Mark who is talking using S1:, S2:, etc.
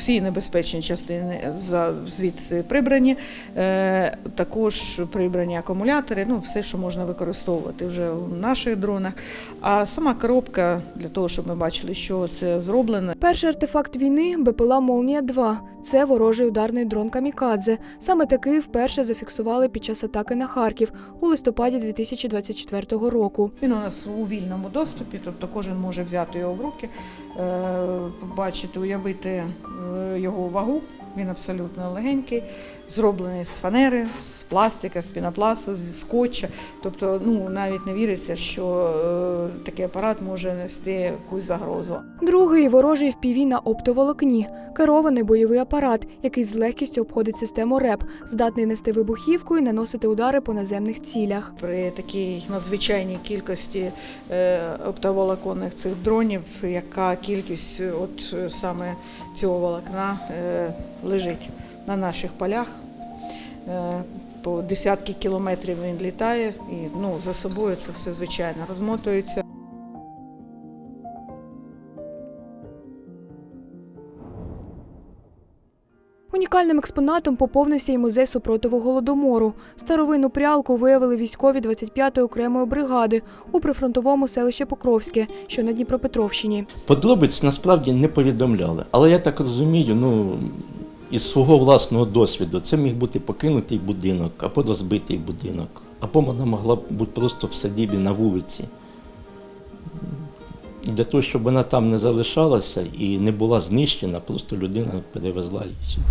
S1: всі небезпечні частини звідси прибрані. Е, Також прибрані акумулятори, ну все, що можна використовувати вже у наших дронах. А сама коробка для того, щоб ми бачили, що це зроблено.
S2: Перший артефакт війни БПЛА Молнія 2 Це ворожий ударний дрон Камікадзе. Саме такий вперше зафіксували під час атаки на Харків у листопаді 2024 року.
S1: Він у нас у вільному доступі, тобто кожен може взяти його в руки, е, побачити, уявити е, його вагу. Він абсолютно легенький, зроблений з фанери, з пластика, з пінопласту, зі скотча. Тобто, ну навіть не віриться, що е, такий апарат може нести якусь загрозу.
S2: Другий ворожий впіві на оптоволокні, керований бойовий апарат, який з легкістю обходить систему РЕП, здатний нести вибухівку і наносити удари по наземних цілях.
S1: При такій надзвичайній кількості е, оптоволоконних цих дронів, яка кількість от е, саме цього волокна е, лежить на наших полях. Е, По десятки кілометрів він літає і ну, за собою це все звичайно розмотується.
S2: Унікальним експонатом поповнився і музей супротиву голодомору. Старовинну прялку виявили військові 25-ї окремої бригади у прифронтовому селищі Покровське, що на Дніпропетровщині.
S3: Подробиць насправді не повідомляли, але я так розумію, ну із свого власного досвіду це міг бути покинутий будинок або розбитий будинок, або вона могла бути просто в садібі на вулиці. Для того, щоб вона там не залишалася і не була знищена, просто людина перевезла її сюди.